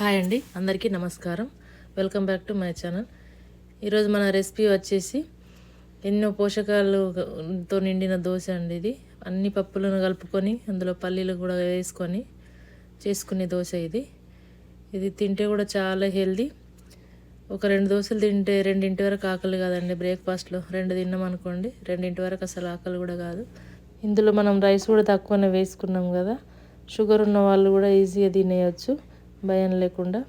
Hi అండి అందరికీ నమస్కారం. Welcome back to my channel ఈరోజు మన రెసిపీ వచ్చేసి ఎన్నో పోషకాలతో నిండిన దోశ అండి ఇది. అన్ని పప్పులను కలుపుకొని అందులో పల్లీలు కూడా వేసుకొని చేసుకునే దోశ ఇది. ఇది తింటే కూడా చాలా హెల్దీ. ఒక రెండు దోశలు తింటే రెండింటి వరకు ఆకలి కాదండి బ్రేక్ఫాస్ట్లో రెండు తిన్నాం అనుకోండి రెండింటి వరకు అసలు ఆకలి కూడా కాదు. ఇందులో మనం రైస్ కూడా తక్కువనే వేసుకున్నాం కదా. షుగర్ ఉన్న వాళ్ళు కూడా ఈజీగా తినేయచ్చు. భయం లేకుండా.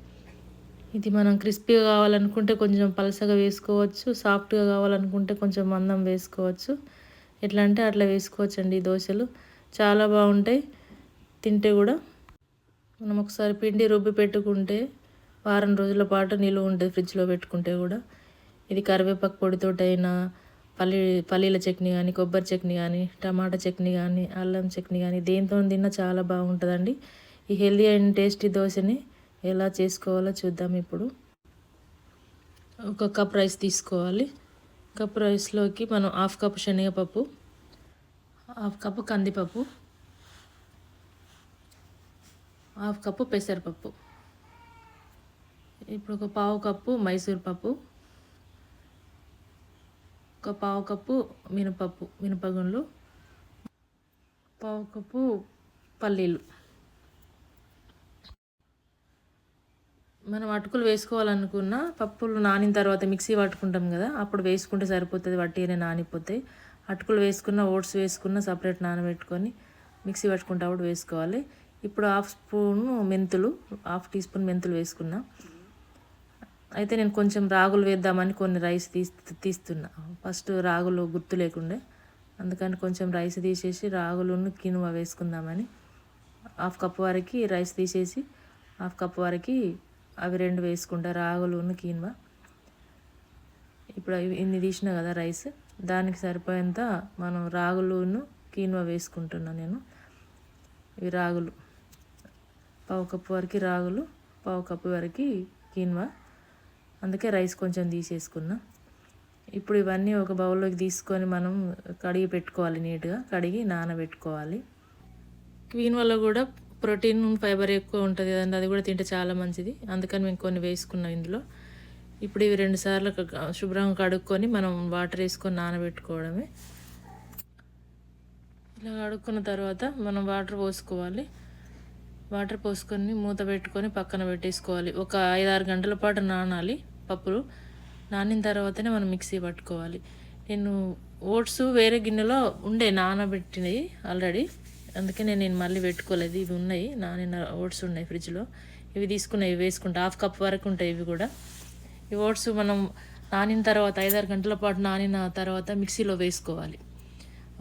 ఇది మనం క్రిస్పీగా కావాలనుకుంటే కొంచెం పలసగా వేసుకోవచ్చు సాఫ్ట్గా కావాలనుకుంటే కొంచెం మందం వేసుకోవచ్చు. ఎట్లా అంటే అట్లా వేసుకోవచ్చు అండి ఈ దోశలు. చాలా బాగుంటాయి. తింటే కూడా మనం ఒకసారి పిండి రుబ్బి పెట్టుకుంటే వారం రోజుల పాటు నిలువ ఉంటుంది ఫ్రిడ్జ్లో పెట్టుకుంటే కూడా. ఇది కరివేపాకు పొడితోటైనా పల్లి పల్లీల చట్నీ కానీ కొబ్బరి చట్నీ కానీ టమాటా చట్నీ కానీ అల్లం చట్నీ కానీ దేంతో తిన్నా చాలా బాగుంటుందండి. ఈ హెల్దీ అండ్ టేస్టీ దోశని ఎలా చేసుకోవాలో చూద్దాం ఇప్పుడు. ఒక కప్ రైస్ తీసుకోవాలి. కప్ రైస్లోకి మనం హాఫ్ కప్ శనగపప్పు హాఫ్ కప్పు కందిపప్పు హాఫ్ కప్పు పెసరపప్పు. ఇప్పుడు ఒక పావు కప్పు మైసూర్ పప్పు ఒక పావు కప్పు మినపప్పు మినపగుండ్లు పావు కప్పు పల్లీలు. మనం అటుకులు వేసుకోవాలనుకున్న పప్పులు నానిన తర్వాత మిక్సీ పట్టుకుంటాం కదా అప్పుడు వేసుకుంటే సరిపోతుంది వట్టిగానే నానిపోతాయి. అటుకులు వేసుకున్న ఓట్స్ వేసుకున్న సపరేట్ నానబెట్టుకొని మిక్సీ పట్టుకుంటే అప్పుడు వేసుకోవాలి. ఇప్పుడు హాఫ్ స్పూన్ మెంతులు హాఫ్ టీ స్పూన్ మెంతులు వేసుకున్నా. అయితే నేను కొంచెం రాగులు వేద్దామని కొన్ని రైస్ తీస్ తీస్తున్నా. ఫస్ట్ రాగులు గుర్తు లేకుండే అందుకని కొంచెం రైస్ తీసేసి రాగులను కినువ వేసుకుందామని. హాఫ్ కప్ వరకు రైస్ తీసేసి హాఫ్ కప్ వరకు అవి రెండు వేసుకుంటా రాగులును కీన్వా. ఇప్పుడు అవి ఇన్ని తీసిన కదా రైస్. దానికి సరిపోయేంత మనం రాగులును కీన్వా వేసుకుంటున్నా నేను. ఇవి రాగులు. పావు కప్పు వరకు రాగులు పావు కప్పు వరకు కీన్వా. అందుకే రైస్ కొంచెం తీసేసుకున్నా. ఇప్పుడు ఇవన్నీ ఒక బౌల్లోకి తీసుకొని మనం కడిగి పెట్టుకోవాలి నీట్గా. కడిగి నానబెట్టుకోవాలి. క్వీన్ వల్ల కూడా ప్రోటీన్ ఫైబర్ ఎక్కువ ఉంటుంది కదండి అది కూడా తింటే చాలా మంచిది. అందుకని మేము కొన్ని వేసుకున్నాం ఇందులో. ఇప్పుడు ఇవి రెండు సార్లు శుభ్రంగా కడుక్కొని మనం వాటర్ వేసుకొని నానబెట్టుకోవడమే. ఇలా కడుక్కున్న తర్వాత మనం వాటర్ పోసుకోవాలి. వాటర్ పోసుకొని మూత పెట్టుకొని పక్కన పెట్టేసుకోవాలి. ఒక ఐదారు గంటల పాటు నానాలి పప్పులు. నానిన తర్వాతనే మనం మిక్సీ పట్టుకోవాలి. నేను ఓట్స్ వేరే గిన్నెలో ఉండే నానబెట్టినవి ఆల్రెడీ. అందుకే నేను మళ్ళీ పెట్టుకోలేదు. ఇవి ఉన్నాయి. నానిన ఓట్స్ ఉన్నాయి ఫ్రిడ్జ్లో. ఇవి తీసుకున్నాయి ఇవి వేసుకుంటా. హాఫ్ కప్ వరకు ఉంటాయి ఇవి కూడా. ఈ ఓట్స్ మనం నానిన తర్వాత ఐదారు గంటల పాటు నానిన తర్వాత మిక్సీలో వేసుకోవాలి.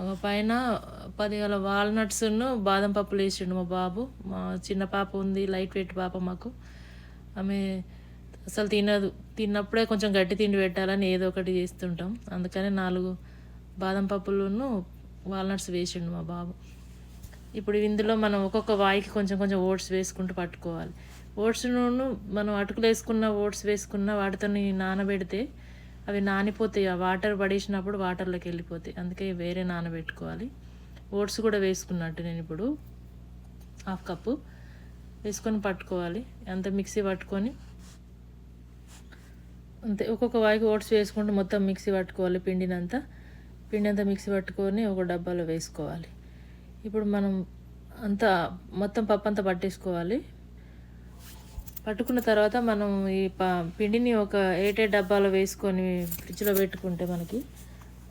ఒక పైన పదివేల వాల్నట్స్ను బాదం పప్పులు వేసిండు మా బాబు. మా చిన్న పాప ఉంది లైట్ వెయిట్ పాప మాకు. ఆమె అసలు తినదు. తిన్నప్పుడే కొంచెం గట్టి తిండి పెట్టాలని ఏదో ఒకటి చేస్తుంటాం. అందుకని నాలుగు బాదం పప్పులను వాల్నట్స్ వేసిండు మా బాబు. ఇప్పుడు ఇందులో మనం ఒక్కొక్క వాయికి కొంచెం కొంచెం ఓట్స్ వేసుకుంటూ పట్టుకోవాలి. ఓట్స్ నూనె మనం అటుకులు వేసుకున్న ఓట్స్ వేసుకున్న వాటితో నానబెడితే అవి నానిపోతాయి. ఆ వాటర్ పడేసినప్పుడు వాటర్లోకి వెళ్ళిపోతాయి. అందుకే వేరే నానబెట్టుకోవాలి. ఓట్స్ కూడా వేసుకున్నట్టు నేను ఇప్పుడు హాఫ్ కప్పు వేసుకొని పట్టుకోవాలి. అంత మిక్సీ పట్టుకొని అంతే. ఒక్కొక్క వాయికి ఓట్స్ వేసుకుంటూ మొత్తం మిక్సీ పట్టుకోవాలి. పిండినంతా. పిండి అంతా మిక్సీ పట్టుకొని ఒక డబ్బాలో వేసుకోవాలి. ఇప్పుడు మనం అంతా మొత్తం పప్పు అంతా పట్టేసుకోవాలి. పట్టుకున్న తర్వాత మనం ఈ ప పిండిని ఒక ఏటే డబ్బాలో వేసుకొని ఫ్రిడ్జ్లో పెట్టుకుంటే మనకి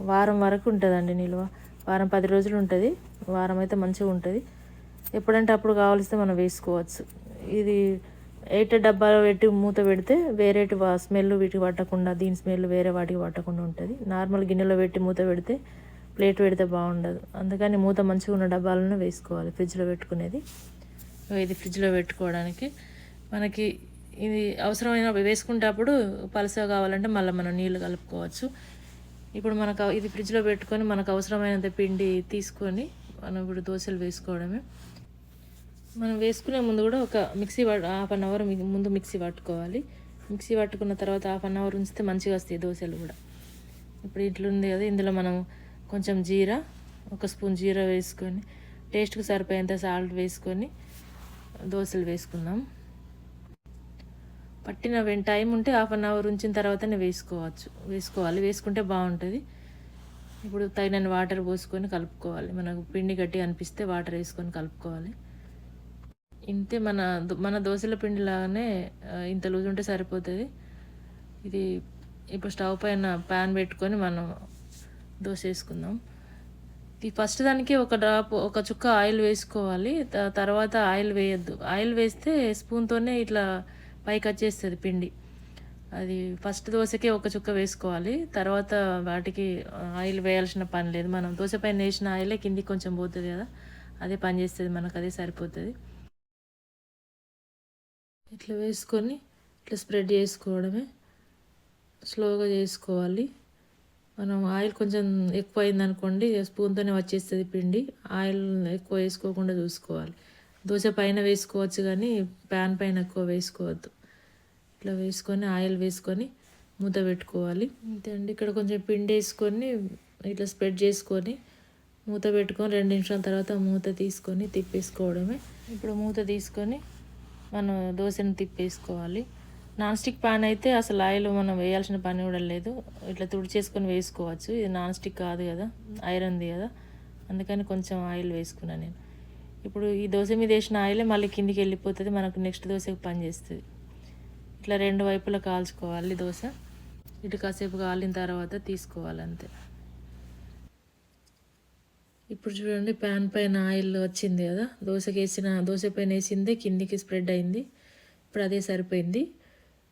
వారం వరకు ఉంటుందండి నిల్వ. వారం పది రోజులు ఉంటుంది. వారం అయితే మంచిగా ఉంటుంది. ఎప్పుడంటే అప్పుడు కావాల్సితే మనం వేసుకోవచ్చు. ఇది ఏటే డబ్బాలో పెట్టి మూత పెడితే వేరేటి స్మెల్ వీటికి పట్టకుండా దీని స్మెల్ వేరే వాటికి పట్టకుండా ఉంటుంది. నార్మల్ గిన్నెలో పెట్టి మూత పెడితే ప్లేట్ పెడితే బాగుండదు. అందుకని మూత మంచిగా ఉన్న డబ్బాలను వేసుకోవాలి. ఫ్రిడ్జ్లో పెట్టుకునేది. ఇది ఫ్రిడ్జ్లో పెట్టుకోవడానికి. మనకి ఇది అవసరమైన వేసుకుంటప్పుడు పలసగా కావాలంటే మళ్ళీ మనం నీళ్ళు కలుపుకోవచ్చు. ఇప్పుడు మనకు ఇది ఫ్రిడ్జ్లో పెట్టుకొని మనకు అవసరమైనంత పిండి తీసుకొని మనం ఇప్పుడు దోశలు వేసుకోవడమే. మనం వేసుకునే ముందు కూడా ఒక మిక్సీ హాఫ్ అన్ అవర్ ముందు మిక్సీ పట్టుకోవాలి. మిక్సీ పట్టుకున్న తర్వాత హాఫ్ అన్ అవర్ ఉంచితే మంచిగా వస్తాయి దోశలు కూడా. ఇప్పుడు ఇట్లుంది కదా ఇందులో మనం కొంచెం జీరా ఒక స్పూన్ జీరా వేసుకొని టేస్ట్కి సరిపోయేంత సాల్ట్ వేసుకొని దోశలు వేసుకుందాం. పట్టిన టైం ఉంటే హాఫ్ అన్ అవర్ ఉంచిన తర్వాతనే వేసుకోవచ్చు. వేసుకోవాలి. వేసుకుంటే బాగుంటుంది. ఇప్పుడు తగిన వాటర్ పోసుకొని కలుపుకోవాలి. మనకు పిండి గట్టి అనిపిస్తే వాటర్ వేసుకొని కలుపుకోవాలి. ఇంతే మన దో- మన దోశల పిండి లాగానే ఇంత లూజ్ ఉంటే సరిపోతుంది. ఇది ఇప్పుడు స్టవ్ పైన ప్యాన్ పెట్టుకొని మనం దోశ వేసుకుందాం ఈ ఫస్ట్ దానికి ఒక డ్రాప్ ఒక చుక్క ఆయిల్ వేసుకోవాలి. తర్వాత ఆయిల్ వేయద్దు. ఆయిల్ వేస్తే స్పూన్తోనే ఇట్లా పైకి వచ్చేస్తుంది పిండి. అది ఫస్ట్ దోశకే ఒక చుక్క వేసుకోవాలి. తర్వాత వాటికి ఆయిల్ వేయాల్సిన పని లేదు. మనం దోశ పైన వేసిన ఆయిలే కిందికి కొంచెం పోతుంది కదా. అదే పని చేస్తుంది మనకు అదే సరిపోతుంది. ఇట్లా వేసుకొని ఇట్లా స్ప్రెడ్ చేసుకోవడమే. స్లోగా చేసుకోవాలి. మనం ఆయిల్ కొంచెం ఎక్కువ అయిందనుకోండి స్పూన్తోనే వచ్చేస్తుంది పిండి. ఆయిల్ ఎక్కువ వేసుకోకుండా చూసుకోవాలి. దోశ పైన వేసుకోవచ్చు కానీ ప్యాన్ పైన ఎక్కువ వేసుకోవద్దు. ఇట్లా వేసుకొని ఆయిల్ వేసుకొని మూత పెట్టుకోవాలి. అంతే అండి. ఇక్కడ కొంచెం పిండి వేసుకొని ఇట్లా స్ప్రెడ్ చేసుకొని మూత పెట్టుకొని రెండు నిమిషాల తర్వాత మూత తీసుకొని తిప్పేసుకోవడమే. ఇప్పుడు మూత తీసుకొని మనం దోశను తిప్పేసుకోవాలి. నాన్ స్టిక్ పాన్ అయితే అసలు ఆయిల్ మనం వేయాల్సిన పని కూడా లేదు. ఇట్లా తుడిచేసుకొని వేసుకోవచ్చు. ఇది నాన్ స్టిక్ కాదు కదా ఐరన్ది కదా. అందుకని కొంచెం ఆయిల్ వేసుకున్నాను నేను. ఇప్పుడు ఈ దోశ మీద వేసిన ఆయిలే మళ్ళీ కిందికి వెళ్ళిపోతుంది. మనకు నెక్స్ట్ దోశకు పని చేస్తుంది. ఇట్లా రెండు వైపులా కాల్చుకోవాలి దోశ. ఇటు కాసేపు కాలిన తర్వాత తీసుకోవాలి అంతే ఇప్పుడు చూడండి ప్యాన్ పైన ఆయిల్ వచ్చింది కదా. దోశకి వేసిన దోశ పైన వేసింది కిందికి స్ప్రెడ్ అయింది. ఇప్పుడు అదే సరిపోయింది.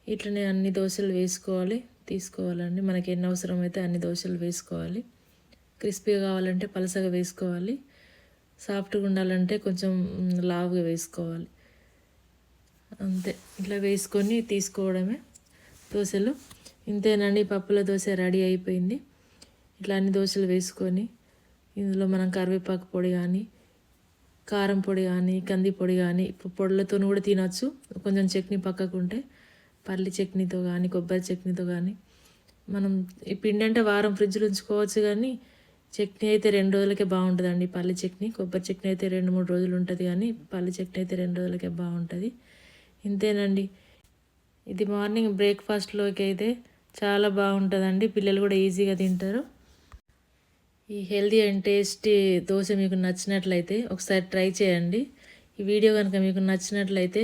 ఇట్లనే అన్ని దోశలు వేసుకోవాలి తీసుకోవాలండి. మనకి ఎన్ని అవసరమైతే అన్ని దోశలు వేసుకోవాలి. క్రిస్పీగా కావాలంటే పలసగా వేసుకోవాలి. సాఫ్ట్గా ఉండాలంటే కొంచెం లావుగా వేసుకోవాలి. అంతే. ఇట్లా వేసుకొని తీసుకోవడమే దోశలు. ఇంతేనండి పప్పుల దోశ రెడీ అయిపోయింది. ఇట్లా అన్ని దోశలు వేసుకొని ఇందులో మనం కరివేపాకు పొడి కానీ కారం పొడి కానీ కంది పొడి కానీ పొడులతో కూడా తినచ్చు. కొంచెం చట్నీ పక్కకుంటే. పల్లి చట్నీతో కానీ కొబ్బరి చట్నీతో కానీ మనం ఈ పిండి అంటే వారం ఫ్రిడ్జ్లో ఉంచుకోవచ్చు కానీ చట్నీ అయితే రెండు రోజులకే బాగుంటుందండి. పల్లి చట్నీ కొబ్బరి చట్నీ అయితే రెండు మూడు రోజులు ఉంటుంది కానీ పల్లి చట్నీ అయితే రెండు రోజులకే బాగుంటుంది. ఇంతేనండి. ఇది మార్నింగ్ బ్రేక్ఫాస్ట్లోకి అయితే చాలా బాగుంటుందండి. పిల్లలు కూడా ఈజీగా తింటారు. ఈ హెల్దీ అండ్ టేస్టీ దోశ మీకు నచ్చినట్లయితే ఒకసారి ట్రై చేయండి. ఈ వీడియో కనుక మీకు నచ్చినట్లయితే